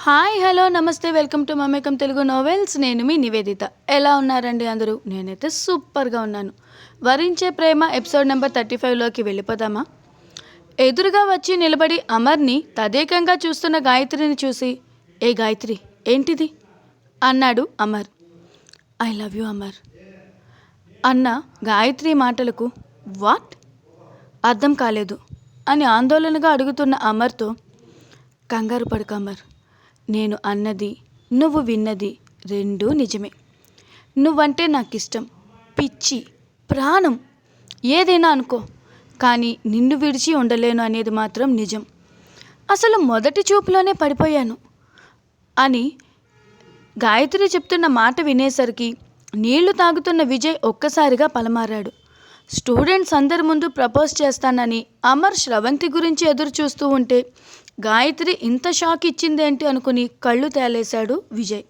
Hi hello నమస్తే welcome to Mamekam Telugu novels. నేను మీ నివేదిత. ఎలా ఉన్నారండి అందరూ? నేనైతే సూపర్గా ఉన్నాను. వరించే ప్రేమ ఎపిసోడ్ నెంబర్ థర్టీ ఫైవ్లోకి వెళ్ళిపోదామా? ఎదురుగా వచ్చి నిలబడి అమర్ని తదేకంగా చూస్తున్న గాయత్రిని చూసి ఏ గాయత్రి ఏంటిది? అన్నాడు Amar. I love you Amar. అన్న గాయత్రి మాటలకు వాట్? అర్థం కాలేదు. అని ఆందోళనగా అడుగుతున్న అమర్తో కంగారు పడక అమర్. నేను అన్నది నువ్వు విన్నది రెండూ నిజమే. నువ్వంటే నాకు ఇష్టం పిచ్చి ప్రాణం ఏదైనా అనుకో. కానీ నిన్ను విడిచి ఉండలేను అనేది మాత్రం నిజం. అసలు మొదటి చూపులోనే పడిపోయాను అని గాయత్రి చెప్తున్న మాట వినేసరికి నీళ్ళు తాగుతున్న విజయ్ ఒక్కసారిగా పలమారాడు. స్టూడెంట్స్ అందరి ముందు ప్రపోజ్ చేస్తానని అమర్ శ్రవంతి గురించి ఎదురు చూస్తూ ఉంటే గాయత్రి ఇంత షాక్ ఇచ్చిందేంటి అనుకుని కళ్ళు తేలేశాడు విజయ్.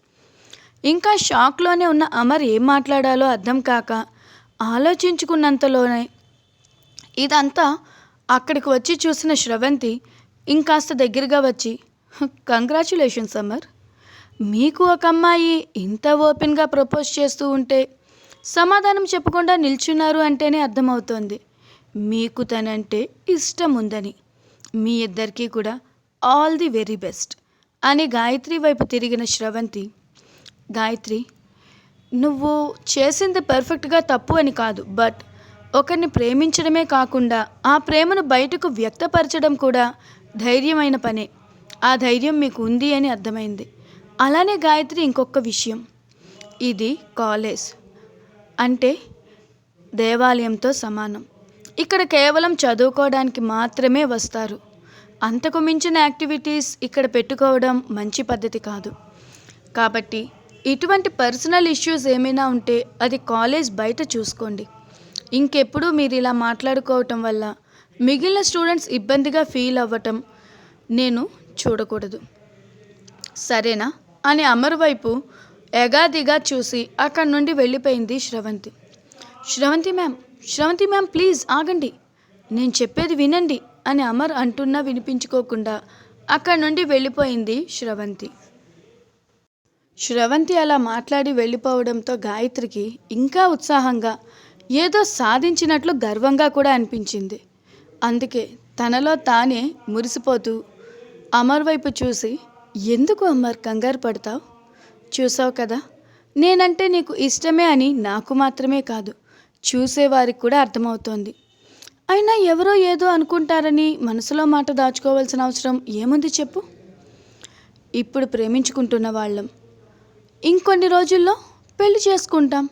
ఇంకా షాక్లోనే ఉన్న అమర్ ఏం మాట్లాడాలో అర్థం కాక ఆలోచించుకున్నంతలోనే ఇదంతా అక్కడికి వచ్చి చూసిన శ్రవంతి ఇంకాస్త దగ్గరగా వచ్చి కంగ్రాచులేషన్స్ అమర్. మీకు ఒక అమ్మాయి ఇంత ఓపెన్గా ప్రపోజ్ చేస్తూ ఉంటే సమాధానం చెప్పకుండా నిల్చున్నారు అంటేనే అర్థమవుతోంది. మీకు తనంటే ఇష్టం ఉందని మీ ఇద్దరికీ కూడా ఆల్ ది వెరీ బెస్ట్ అని గాయత్రి వైపు తిరిగిన శ్రవంతి గాయత్రి నువ్వు చేసింది పర్ఫెక్ట్గా తప్పు అని కాదు బట్ ఒకరిని ప్రేమించడమే కాకుండా ఆ ప్రేమను బయటకు వ్యక్తపరచడం కూడా ధైర్యమైన పనే. ఆ ధైర్యం మీకు ఉంది అని అర్థమైంది. అలానే గాయత్రి ఇంకొక విషయం ఇది కాలేజ్ అంటే దేవాలయంతో సమానం. ఇక్కడ కేవలం చదువుకోవడానికి మాత్రమే వస్తారు. అంతకు మించిన యాక్టివిటీస్ ఇక్కడ పెట్టుకోవడం మంచి పద్ధతి కాదు. కాబట్టి ఇటువంటి పర్సనల్ ఇష్యూస్ ఏమైనా ఉంటే అది కాలేజ్ బయట చూసుకోండి. ఇంకెప్పుడు మీరు ఇలా మాట్లాడుకోవటం వల్ల మిగిలిన స్టూడెంట్స్ ఇబ్బందిగా ఫీల్ అవ్వటం నేను చూడకూడదు. సరేనా? అని అమర్ వైపు ఎగాదిగా చూసి అక్కడి నుండి వెళ్ళిపోయింది Sravanthi. Sravanthi ma'am Sravanthi ma'am please ఆగండి. నేను చెప్పేది వినండి. అని అమర్ అంటున్నా వినిపించుకోకుండా అక్కడి నుండి వెళ్ళిపోయింది శ్రవంతి. శ్రవంతి అలా మాట్లాడి వెళ్ళిపోవడంతో గాయత్రికి ఇంకా ఉత్సాహంగా ఏదో సాధించినట్లు గర్వంగా కూడా అనిపించింది. అందుకే తనలో తానే మురిసిపోతూ అమర్ వైపు చూసి ఎందుకు అమర్ కంగారు పడతావు? చూసావు కదా నేనంటే నీకు ఇష్టమే అని నాకు మాత్రమే కాదు చూసేవారికి కూడా అర్థమవుతోంది. అయినా ఎవరో ఏదో అనుకుంటారని మనసులో మాట దాచుకోవాల్సిన అవసరం ఏముంది చెప్పు? ఇప్పుడు ప్రేమించుకుంటున్న వాళ్ళం. ఇంకొన్ని రోజుల్లో పెళ్ళి చేసుకుంటాం.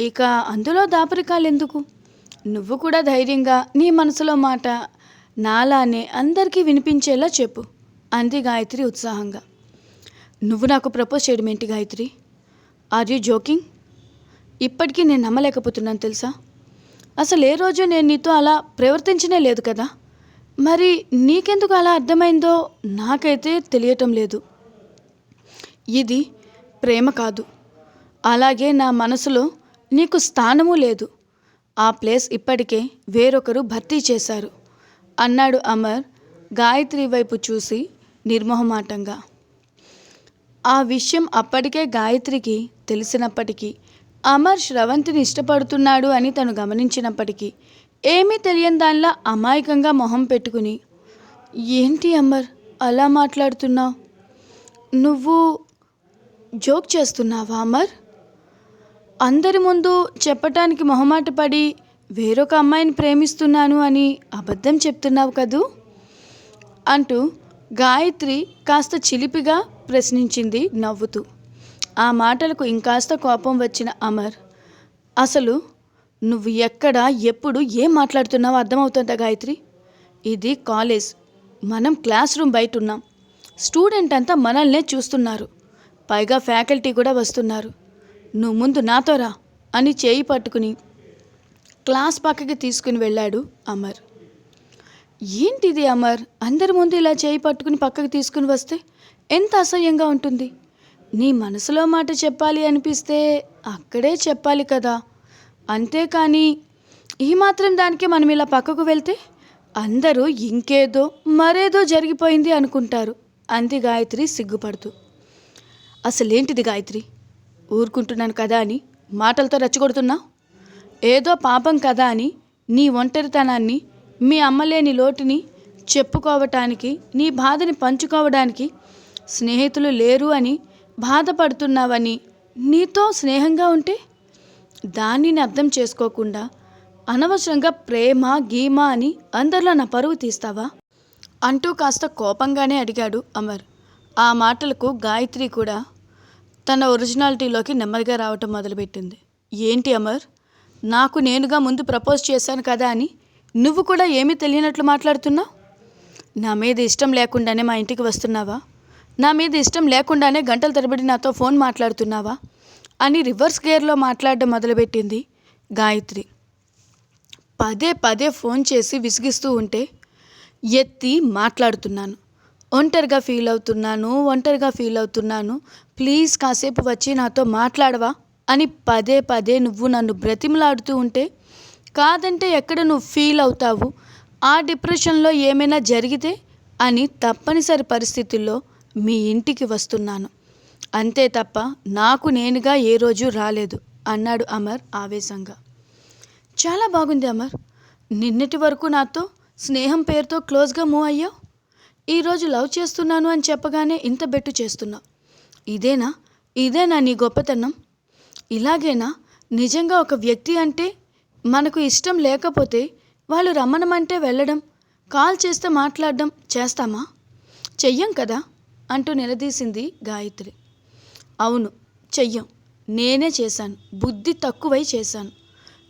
ఇక అందులో దాపరికాలు ఎందుకు నువ్వు కూడా ధైర్యంగా నీ మనసులో మాట నాలానే అందరికీ వినిపించేలా చెప్పు అంది గాయత్రి ఉత్సాహంగా. నువ్వు నాకు ప్రపోజ్ చేయడం ఏంటి గాయత్రి? ఆర్ యూ జోకింగ్ ఇప్పటికీ నేను నమ్మలేకపోతున్నాను తెలుసా? అసలు ఏ రోజు నేను నీతో అలా ప్రవర్తించనే లేదు కదా? మరి నీకెందుకు అలా అర్థమైందో నాకైతే తెలియటం లేదు. ఇది ప్రేమ కాదు. అలాగే నా మనసులో నీకు స్థానము లేదు. ఆ ప్లేస్ ఇప్పటికే వేరొకరు భర్తీ చేశారు. అన్నాడు అమర్ గాయత్రి వైపు చూసి నిర్మోహమాటంగా. ఆ విషయం అప్పటికే గాయత్రికి తెలిసినప్పటికీ అమర్ శ్రవంతిని ఇష్టపడుతున్నాడు అని తను గమనించినప్పటికీ ఏమీ తెలియని దానిలా అమాయకంగా మొహం పెట్టుకుని ఏంటి అమర్ అలా మాట్లాడుతున్నావు? నువ్వు జోక్ చేస్తున్నావా అమర్? అందరి ముందు చెప్పటానికి మొహమాట పడి వేరొక అమ్మాయిని ప్రేమిస్తున్నాను అని అబద్ధం చెప్తున్నావు కదూ? అంటూ గాయత్రి కాస్త చిలిపిగా ప్రశ్నించింది నవ్వుతూ. ఆ మాటలకు ఇంకాస్త కోపం వచ్చిన అమర్. అసలు నువ్వు ఎక్కడ ఎప్పుడు ఏం మాట్లాడుతున్నావో అర్థమవుతుందా గాయత్రి? ఇది కాలేజ్. మనం క్లాస్ రూమ్ బయట ఉన్నాం స్టూడెంట్ అంతా మనల్నే చూస్తున్నారు. పైగా ఫ్యాకల్టీ కూడా వస్తున్నారు. నువ్వు ముందు నాతో రా అని చేయి పట్టుకుని క్లాస్ పక్కకి తీసుకుని వెళ్ళాడు అమర్. ఏంటిది అమర్? అందరి ముందు ఇలా చేయి పట్టుకుని పక్కకి తీసుకుని వస్తే ఎంత అసహ్యంగా ఉంటుంది. నీ మనసులో మాట చెప్పాలి అనిపిస్తే అక్కడే చెప్పాలి కదా. అంతేకాని ఈ మాత్రం దానికి మనం ఇలా పక్కకు వెళ్తే అందరూ ఇంకేదో మరేదో జరిగిపోయింది అనుకుంటారు. అంది గాయత్రి సిగ్గుపడుతూ. అసలేంటిది గాయత్రి? ఊరుకుంటున్నాను కదా అని మాటలతో రెచ్చగొడుతున్నావు ఏదో పాపం కదా అని నీ ఒంటరితనాన్ని మీ అమ్మలేని లోటుని చెప్పుకోవటానికి నీ బాధని పంచుకోవడానికి స్నేహితులు లేరు అని బాధపడుతున్నావని నీతో స్నేహంగా ఉంటే దానిని అర్థం చేసుకోకుండా అనవసరంగా ప్రేమ గీమ అని అందరిలో నా పరువు తీస్తావా? అంటూ కాస్త కోపంగానే అడిగాడు అమర్. ఆ మాటలకు గాయత్రి కూడా తన ఒరిజినాలిటీలోకి నెమ్మదిగా రావటం మొదలుపెట్టింది. ఏంటి అమర్? నాకు నేనుగా ముందు ప్రపోజ్ చేశాను కదా అని నువ్వు కూడా ఏమీ తెలియనట్లు మాట్లాడుతున్నావు? నా మీద ఇష్టం లేకుండానే మా ఇంటికి వస్తున్నావా? నా మీద ఇష్టం లేకుండానే గంటల తరబడి నాతో ఫోన్ మాట్లాడుతున్నావా? అని రివర్స్ గేర్లో మాట్లాడడం మొదలుపెట్టింది గాయత్రి. పదే పదే ఫోన్ చేసి విసిగిస్తూ ఉంటే ఎత్తి మాట్లాడుతున్నాను. ఒంటరిగా ఫీల్ అవుతున్నాను ఒంటరిగా ఫీల్ అవుతున్నాను. ప్లీజ్ కాసేపు వచ్చి నాతో మాట్లాడవా? అని పదే పదే నువ్వు నన్ను బ్రతిమలాడుతూ ఉంటే కాదంటే ఎక్కడ నువ్వు ఫీల్ అవుతావు? ఆ డిప్రెషన్లో ఏమైనా జరిగితే? అని తప్పనిసరి పరిస్థితుల్లో మీ ఇంటికి వస్తున్నాను. అంతే తప్ప నాకు నేనుగా ఏ రోజు రాలేదు అన్నాడు అమర్ ఆవేశంగా. చాలా బాగుంది అమర్. నిన్నటి వరకు నాతో స్నేహం పేరుతో క్లోజ్గా మూవ్ అయ్యావు? ఈరోజు లవ్ చేస్తున్నాను అని చెప్పగానే ఇంత బెట్టు చేస్తున్నావు. ఇదేనా? ఇదేనా నీ గొప్పతనం? ఇలాగేనా? నిజంగా ఒక వ్యక్తి అంటే మనకు ఇష్టం లేకపోతే వాళ్ళు రమ్మనమంటే వెళ్ళడం కాల్ చేస్తే మాట్లాడడం చేస్తామా? చెయ్యం కదా. అంటూ నిలదీసింది గాయత్రి. అవును చెయ్యం. నేనే చేశాను. బుద్ధి తక్కువై చేశాను.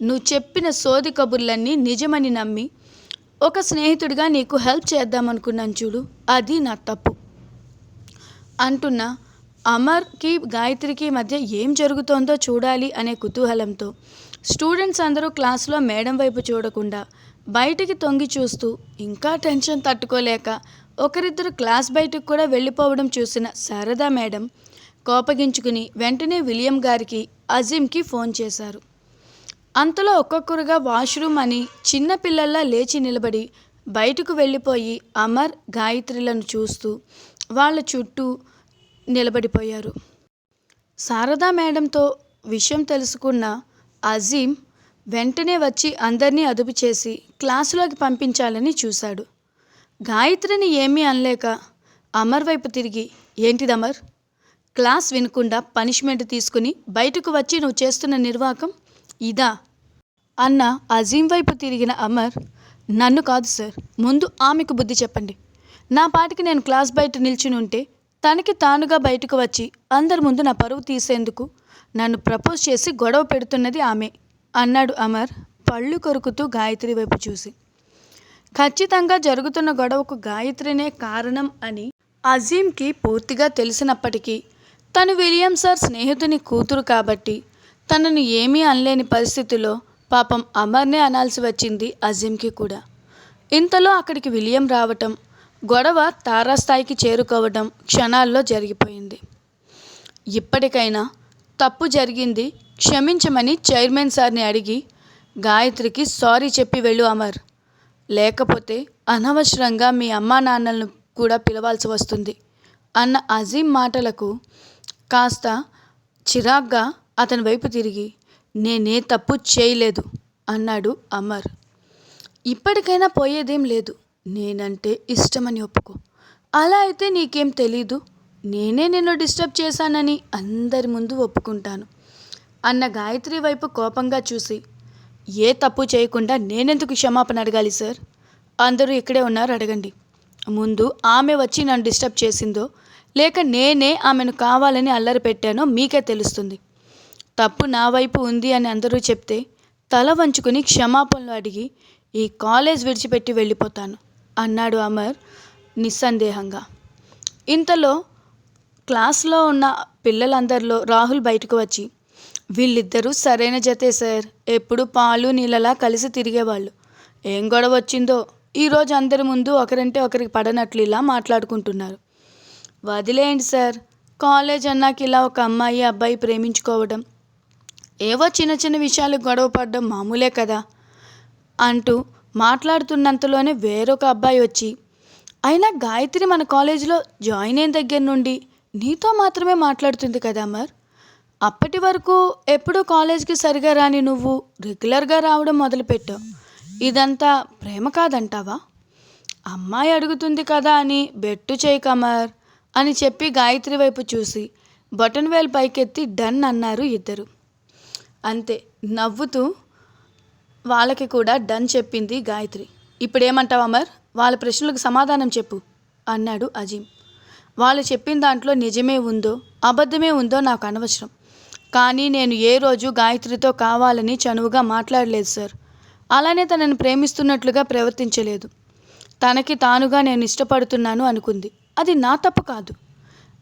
నువ్వు చెప్పిన సోది కబుర్లన్నీ నిజమని నమ్మి ఒక స్నేహితుడిగా నీకు హెల్ప్ చేద్దామనుకున్నాను చూడు అది నా తప్పు. అంటున్న అమర్కి గాయత్రికి మధ్య ఏం జరుగుతోందో చూడాలి అనే కుతూహలంతో స్టూడెంట్స్ అందరూ క్లాస్లో మేడం వైపు చూడకుండా బయటికి తొంగి చూస్తూ ఇంకా టెన్షన్ తట్టుకోలేక ఒకరిద్దరు క్లాస్ బయటకు కూడా వెళ్ళిపోవడం చూసిన శారదా మేడం కోపగించుకుని వెంటనే విలియం గారికి అజీంకి ఫోన్ చేశారు. అంతలో ఒక్కొక్కరుగా వాష్రూమ్ అని చిన్న పిల్లల్లా లేచి నిలబడి బయటకు వెళ్ళిపోయి అమర్ గాయత్రిలను చూస్తూ వాళ్ళ చుట్టూ నిలబడిపోయారు. శారదా మేడంతో విషయం తెలుసుకున్న అజీం వెంటనే వచ్చి అందరినీ అదుపు చేసి క్లాసులోకి పంపించాలని చూశాడు. గాయత్రిని ఏమీ అనలేక అమర్ వైపు తిరిగి ఏంటిది అమర్? క్లాస్ వినకుండా పనిష్మెంట్ తీసుకుని బయటకు వచ్చి నువ్వు చేస్తున్న నిర్వాకం ఇదా? అన్న అజీం వైపు తిరిగిన అమర్ నన్ను కాదు సార్ ముందు ఆమెకు బుద్ధి చెప్పండి. నా పాటికి నేను క్లాస్ బయట నిల్చుని ఉంటే తనకి తానుగా బయటకు వచ్చి అందరి ముందు నా పరువు తీసేందుకు నన్ను ప్రపోజ్ చేసి గొడవ పెడుతున్నది ఆమె అన్నాడు అమర్ పళ్ళు కొరుకుతూ గాయత్రి వైపు చూసి. ఖచ్చితంగా జరుగుతున్న గొడవకు గాయత్రినే కారణం అని అజీంకి పూర్తిగా తెలిసినప్పటికీ తను విలియం సార్ స్నేహితుని కూతురు కాబట్టి తనను ఏమీ అనలేని పరిస్థితిలో పాపం అమర్నే అనాల్సి వచ్చింది అజీంకి కూడా. ఇంతలో అక్కడికి విలియం రావటం గొడవ తారాస్థాయికి చేరుకోవడం క్షణాల్లో జరిగిపోయింది. ఇప్పటికైనా తప్పు జరిగింది క్షమించమని చైర్మన్ సార్ని అడిగి గాయత్రికి సారీ చెప్పి వెళ్ళు అమర్. లేకపోతే అనవసరంగా మీ అమ్మా నాన్నలను కూడా పిలవాల్సి వస్తుంది. అన్న అజీం మాటలకు కాస్త చిరాగ్గా అతని వైపు తిరిగి నేనే తప్పు చేయలేదు అన్నాడు అమర్. ఇప్పటికైనా పోయేదేం లేదు. నేనంటే ఇష్టమని ఒప్పుకో. అలా అయితే నీకేం తెలీదు. నేనే నిన్ను డిస్టర్బ్ చేశానని అందరి ముందు ఒప్పుకుంటాను. అన్న గాయత్రి వైపు కోపంగా చూసి ఏ తప్పు చేయకుండా నేనెందుకు క్షమాపణ అడగాలి సార్? అందరూ ఇక్కడే ఉన్నారు అడగండి. ముందు ఆమె వచ్చి నన్ను డిస్టర్బ్ చేసిందో లేక నేనే ఆమెను కావాలని అల్లరి పెట్టానో మీకే తెలుస్తుంది. తప్పు నా వైపు ఉంది అని అందరూ చెప్తే తల వంచుకుని క్షమాపణలు అడిగి ఈ కాలేజ్ విడిచిపెట్టి వెళ్ళిపోతాను అన్నాడు అమర్ నిస్సందేహంగా. ఇంతలో క్లాస్లో ఉన్న పిల్లలందరిలో రాహుల్ బయటకు వచ్చి వీళ్ళిద్దరూ సరైన జతే సార్. ఎప్పుడు పాలు నీళ్ళలా కలిసి తిరిగేవాళ్ళు. ఏం గొడవ వచ్చిందో? ఈరోజు అందరి ముందు ఒకరంటే ఒకరికి పడనట్లు ఇలా మాట్లాడుకుంటున్నారు. వదిలేయండి సార్. కాలేజ్ అన్నాక ఇలా ఒక అమ్మాయి అబ్బాయి ప్రేమించుకోవడం. ఏవో చిన్న చిన్న విషయాలు గొడవ పడడం మామూలే కదా. అంటూ మాట్లాడుతున్నంతలోనే వేరొక అబ్బాయి వచ్చి అయినా గాయత్రి మన కాలేజీలో జాయిన్ అయిన దగ్గర నుండి నీతో మాత్రమే మాట్లాడుతుంది కదా అమర్? అప్పటి వరకు ఎప్పుడూ కాలేజ్కి సరిగా రాని నువ్వు రెగ్యులర్గా రావడం మొదలుపెట్టావు. ఇదంతా ప్రేమ కాదంటావా? అమ్మాయి అడుగుతుంది కదా అని బెట్టు చేయి కమర్ అని చెప్పి గాయత్రి వైపు చూసి బటన్ వేల్ పైకెత్తి డన్ అన్నారు ఇద్దరు. అంతే నవ్వుతూ వాళ్ళకి కూడా డన్ చెప్పింది గాయత్రి. ఇప్పుడేమంటావు అమర్? వాళ్ళ ప్రశ్నలకు సమాధానం చెప్పు అన్నాడు అజీం వాళ్ళు చెప్పిన దాంట్లో నిజమే ఉందో అబద్ధమే ఉందో నాకు అనవసరం. కానీ నేను ఏ రోజు గాయత్రితో కావాలని చనువుగా మాట్లాడలేదు సార్. అలానే తనని ప్రేమిస్తున్నట్లుగా ప్రవర్తించలేదు. తనకి తానుగా నేను ఇష్టపడుతున్నాను అనుకుంది. అది నా తప్పు కాదు.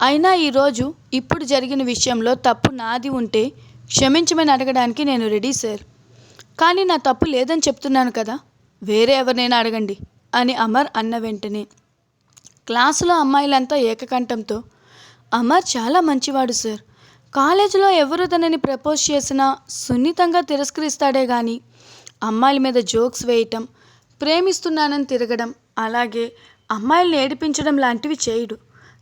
అయినా ఈరోజు ఇప్పుడు జరిగిన విషయంలో తప్పు నాది ఉంటే క్షమించమని అడగడానికి నేను రెడీ సార్. కానీ నా తప్పు లేదని చెప్తున్నాను కదా వేరే ఎవరినైనా అడగండి అని అమర్ అన్న వెంటనే. క్లాసులో అమ్మాయిలంతా ఏకకంఠంతో అమర్ చాలా మంచివాడు సార్. కాలేజీలో ఎవరు తనని ప్రపోజ్ చేసినా సున్నితంగా తిరస్కరిస్తాడే కానీ అమ్మాయిల మీద జోక్స్ వేయటం ప్రేమిస్తున్నానని తిరగడం అలాగే అమ్మాయిల్ని ఏడిపించడం లాంటివి చేయడు.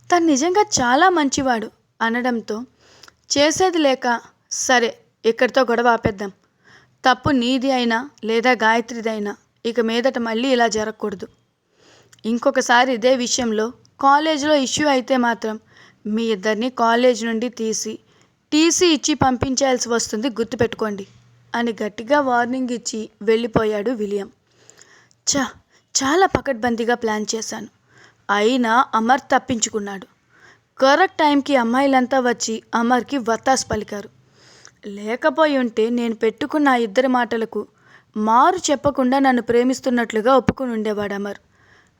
తను నిజంగా చాలా మంచివాడు అనడంతో చేసేది లేక సరే ఇక్కడితో గొడవ ఆపేద్దాం. తప్పు నీది అయినా లేదా గాయత్రిదైనా ఇక మీదట మళ్ళీ ఇలా జరగకూడదు. ఇంకొకసారి ఇదే విషయంలో కాలేజీలో ఇష్యూ అయితే మాత్రం మీ ఇద్దరిని కాలేజ్ నుండి తీసి టీసీ ఇచ్చి పంపించాల్సి వస్తుంది గుర్తుపెట్టుకోండి. అని గట్టిగా వార్నింగ్ ఇచ్చి వెళ్ళిపోయాడు విలియం. చ చాలా పకడ్బందీగా ప్లాన్ చేశాను. అయినా అమర్ తప్పించుకున్నాడు. కరెక్ట్ టైంకి అమ్మాయిలంతా వచ్చి అమర్కి వత్తాస్ పలికారు. లేకపోయి ఉంటే నేను పెట్టుకున్న ఇద్దరి మాటలకు మారు చెప్పకుండా నన్ను ప్రేమిస్తున్నట్లుగా ఒప్పుకుని ఉండేవాడు అమర్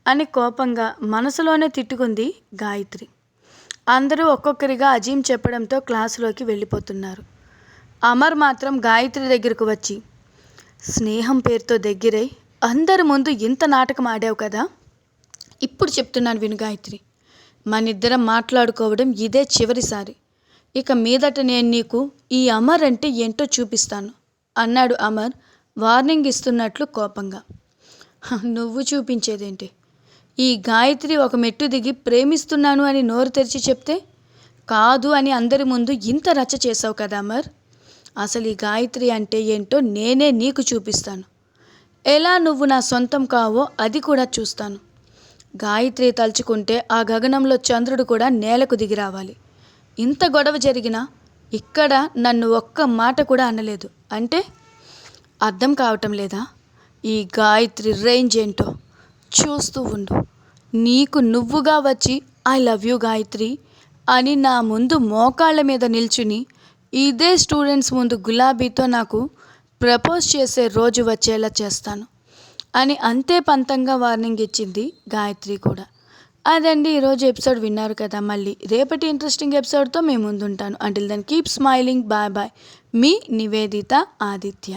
అని కోపంగా మనసులోనే తిట్టుకుంది గాయత్రి. అందరూ ఒక్కొక్కరిగా అజీం చెప్పడంతో క్లాసులోకి వెళ్ళిపోతున్నారు. అమర్ మాత్రం గాయత్రి దగ్గరకు వచ్చి స్నేహం పేరుతో దగ్గరై అందరి ముందు ఇంత నాటకం ఆడావు కదా? ఇప్పుడు చెప్తున్నాను విను గాయత్రి. మనిద్దరం మాట్లాడుకోవడం ఇదే చివరిసారి. ఇక మీదట నేను నీకు ఈ అమర్ అంటే ఏంటో చూపిస్తాను అన్నాడు అమర్ వార్నింగ్ ఇస్తున్నట్లు కోపంగా. నువ్వు చూపించేదేంటి? ఈ గాయత్రి ఒక మెట్టు దిగి ప్రేమిస్తున్నాను అని నోరు తెరిచి చెప్తే కాదు అని అందరి ముందు ఇంత రచ్చ చేసావు కదా అమర్. అసలు ఈ గాయత్రి అంటే ఏంటో నేనే నీకు చూపిస్తాను. ఎలా నువ్వు నా సొంతం కావో అది కూడా చూస్తాను. గాయత్రి తలుచుకుంటే ఆ గగనంలో చంద్రుడు కూడా నేలకు దిగి రావాలి. ఇంత గొడవ జరిగినా ఇక్కడ నన్ను ఒక్క మాట కూడా అనలేదు. అంటే అర్థం కావటం లేదా? ఈ గాయత్రి రేంజ్ ఏంటో? చూస్తూ ఉండు. నీకు నువ్వుగా వచ్చి ఐ లవ్ యూ గాయత్రి అని నా ముందు మోకాళ్ళ మీద నిల్చుని ఇదే స్టూడెంట్స్ ముందు గులాబీతో నాకు ప్రపోజ్ చేసే రోజు వచ్చేలా చేస్తాను అని అంతే పంతంగా వార్నింగ్ ఇచ్చింది గాయత్రి కూడా. అదండి ఈరోజు ఎపిసోడ్ విన్నారు కదా మళ్ళీ రేపటి ఇంట్రెస్టింగ్ ఎపిసోడ్తో మేము ముందుంటాను. Until then keep smiling bye bye మీ నివేదిత ఆదిత్య.